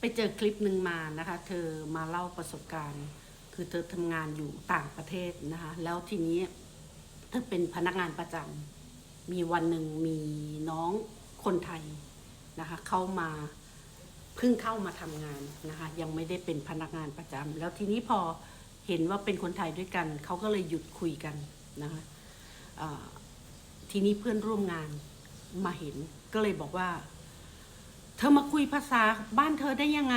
ไปเจอคลิปหนึ่งมานะคะ เธอมาเล่าประสบการณ์ คือเธอทำงานอยู่ต่างประเทศนะคะ แล้วทีนี้เธอเป็นพนักงานประจำมีวันหนึ่งมีน้องคนไทยนะคะ เข้ามาเพิ่งเข้ามาทำงานนะคะ ยังไม่ได้เป็นพนักงานประจำแล้วทีนี้พอเห็นว่าเป็นคนไทยด้วยกัน เขาก็เลยหยุดคุยกันนะคะทีนี้เพื่อนร่วมงานมาเห็นก็เลยบอกว่า เธอมาคุยภาษาบ้านเธอได้ยังไง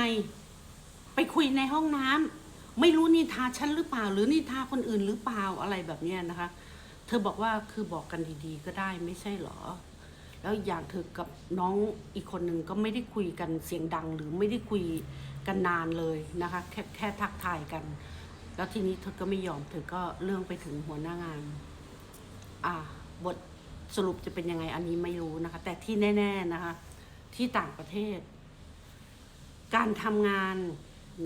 ไปคุยในห้องน้ำไม่รู้นิทาฉันหรือเปล่า หรือนิทาคนอื่นหรือเปล่าอะไรแบบเนี้ยนะคะ เธอบอกว่าคือบอกกันดีๆ ก็ได้ไม่ใช่เหรอ แล้วอีกอย่างเธอกับน้องอีกคนหนึ่งก็ไม่ได้คุยกันเสียงดัง หรือไม่ได้คุยกันนานเลยนะคะ แค่แค่ทักทายกัน แล้วทีนี้เธอก็ไม่ยอมเธอก็เรื่องไปถึงหัวหน้างาน อ่าบทสรุปจะเป็นยังไงอันนี้ไม่รู้นะคะ แต่ที่แน่ ๆนะคะ ที่ต่างประเทศ การทำงาน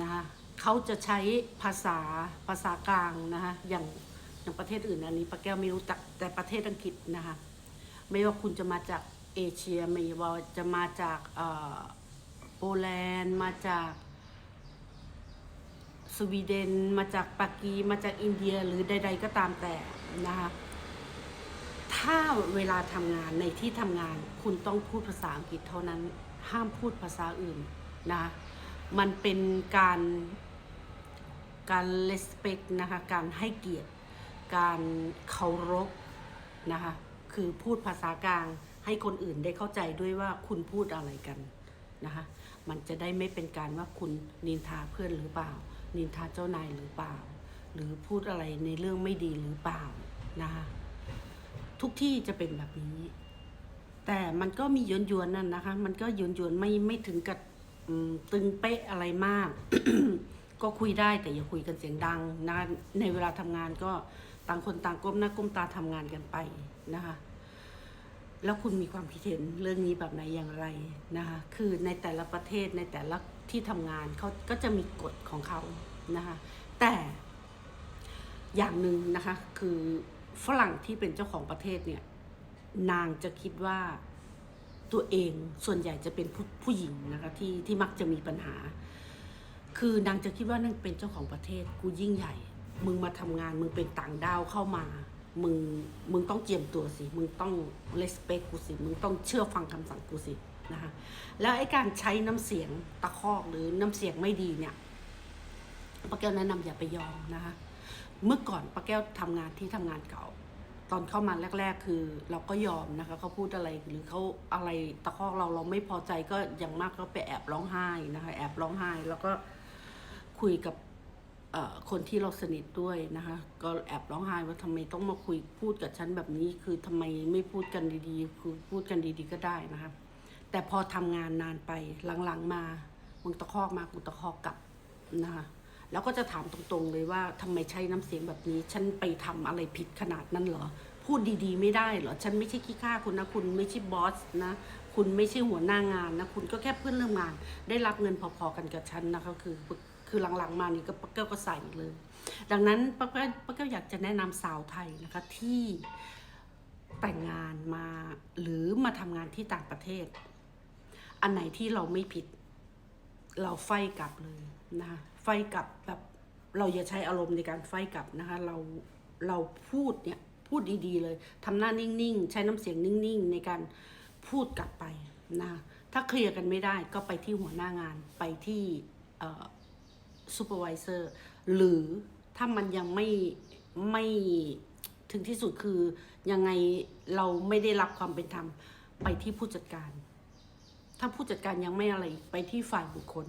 นะคะเขาจะใช้ภาษาภาษากลางนะคะอย่างอย่างประเทศอื่นอันนี้ป้าแก้วไม่รู้แต่แต่ประเทศอังกฤษนะคะไม่ว่าคุณจะมาจากเอเชียไม่ว่าจะมาจากโปแลนด์มาจากสวีเดน มาจากปากี มาจากอินเดียหรือใด ๆ ก็ตามแต่นะคะ ถ้าเวลาทำงานในที่ทำงาน คุณต้องพูดภาษาอังกฤษเท่านั้น ห้ามพูดภาษาอื่นนะมันเป็นการการ respect นะคะการให้เกียรติ การเคารพนะคะคือพูดภาษากลางให้คนอื่นได้เข้าใจด้วยว่าคุณพูดอะไรกันนะคะมันจะได้ไม่เป็นการว่าคุณนินทาเพื่อนหรือเปล่า นินทาเจ้านายหรือเปล่า หรือพูดอะไรในเรื่องไม่ดีหรือเปล่านะคะ ทุกที่จะเป็นแบบนี้ แต่มันก็มียวนยวนนั่นนะคะ มันก็ยวนยวนไม่ไม่ถึงกับตึงเป๊ะอะไรมาก ก็คุยได้แต่อย่าคุยกันเสียงดังนะในเวลาทำงานก็ต่างคนต่างก้มหน้าก้มตาทำงานกันไปนะคะแล้วคุณมีความคิดเห็นเรื่องนี้แบบไหนอย่างไรนะคะ คือในแต่ละประเทศในแต่ละที่ทำงานเขาก็จะมีกฎของเขานะคะ แต่อย่างหนึ่งนะคะ คือ ฝรั่งที่เป็นเจ้าของประเทศเนี่ยนางจะคิดว่าตัวเองส่วนใหญ่จะเป็นผู้ผู้หญิงนะคะที่ที่มักจะมีปัญหา คือนางจะคิดว่านั่นเป็นเจ้าของประเทศกูยิ่งใหญ่ มึงมาทำงานมึงเป็นต่างดาวเข้ามา มึงมึงต้องเจียมตัวสิ มึงต้อง respect กูสิ มึงต้องเชื่อฟังคำสั่งกูสินะคะแล้วไอ้การใช้น้ำเสียงตะคอกหรือน้ำเสียงไม่ดีเนี่ยป้าแก้วแนะนำอย่าไปยอมนะคะ เมื่อก่อนป้าแก้วทำงานที่ทำงานเก่า ตอนเข้ามาแรก ๆ คือ เราก็ยอมนะคะเขาพูดอะไรหรือเขาอะไรตะคอกเราเราไม่พอใจก็อย่างมากก็ไปแอบร้องไห้นะคะแอบร้องไห้แล้วก็คุยกับคนที่เราสนิทด้วยนะคะ ก็แอบร้องไห้ว่าทำไมต้องมาคุยพูดกับฉันแบบนี้ คือทำไมไม่พูดกันดีๆ คือพูดกันดีๆก็ได้นะคะ แต่พอทำงานนานไปหลังๆมามึงตะคอกมากูตะคอกกลับนะคะ แล้วก็จะถามตรงๆเลยว่าทำไมใช้น้ำเสียงแบบนี้ ฉันไปทำอะไรผิดขนาดนั้นเหรอ พูดดีๆ ไม่ได้เหรอ ฉันไม่ใช่ขี้ข้าคุณนะ คุณไม่ใช่บอสนะ คุณไม่ใช่หัวหน้างานนะ คุณก็แค่เพื่อนเริ่มงาน ได้รับเงินพอๆกันกับฉันนะคะคือคือหลังๆมานี่ก็ป้าแก้วก็ใส่เลย ดังนั้นป้าแก้วป้าแก้วอยากจะแนะนำสาวไทยนะคะที่แต่งงานมาหรือมาทำงานที่ต่างประเทศ อันไหนที่เราไม่ผิด เราไฟกลับเลยนะคะไฟกลับแบบเราอย่าใช้อารมณ์ในการไฟกลับนะคะเราเราพูดเนี่ยพูดดีๆเลยทำหน้านิ่งๆ ใช้น้ำเสียงนิ่งๆ ในการพูดกลับไปนะคะถ้าเคลียร์กันไม่ได้ก็ไปที่หัวหน้างานไปที่ซูเปอร์วิเซอร์หรือถ้ามันยังไม่ไม่ถึงที่สุดคือยังไงเราไม่ได้รับความเป็นธรรมไปที่ผู้จัดการ ถ้าผู้จัดการยังไม่อะไรไปที่ฝ่ายบุคคล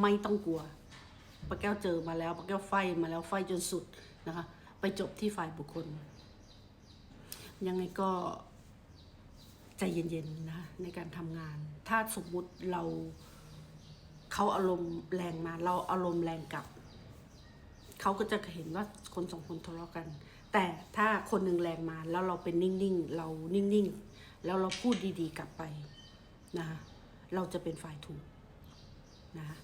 ไม่ต้องกลัวป้าแก้วเจอมาแล้วป้าแก้วไฟมาแล้วไฟจนสุดนะคะ ไปจบที่ฝ่ายบุคคล ยังไงก็ใจเย็นๆนะคะในการทำงาน ถ้าสมมุติเราเขาอารมณ์แรงมา เราอารมณ์แรงกลับ เขาก็จะเห็นว่าคนสองคนทะเลาะกัน แต่ถ้าคนหนึ่งแรงมาแล้วเราเป็นนิ่งๆ เรานิ่งๆ แล้วเราพูดดีๆ กลับไปนะคะ เราจะเป็นฝ่ายถูกนะคะ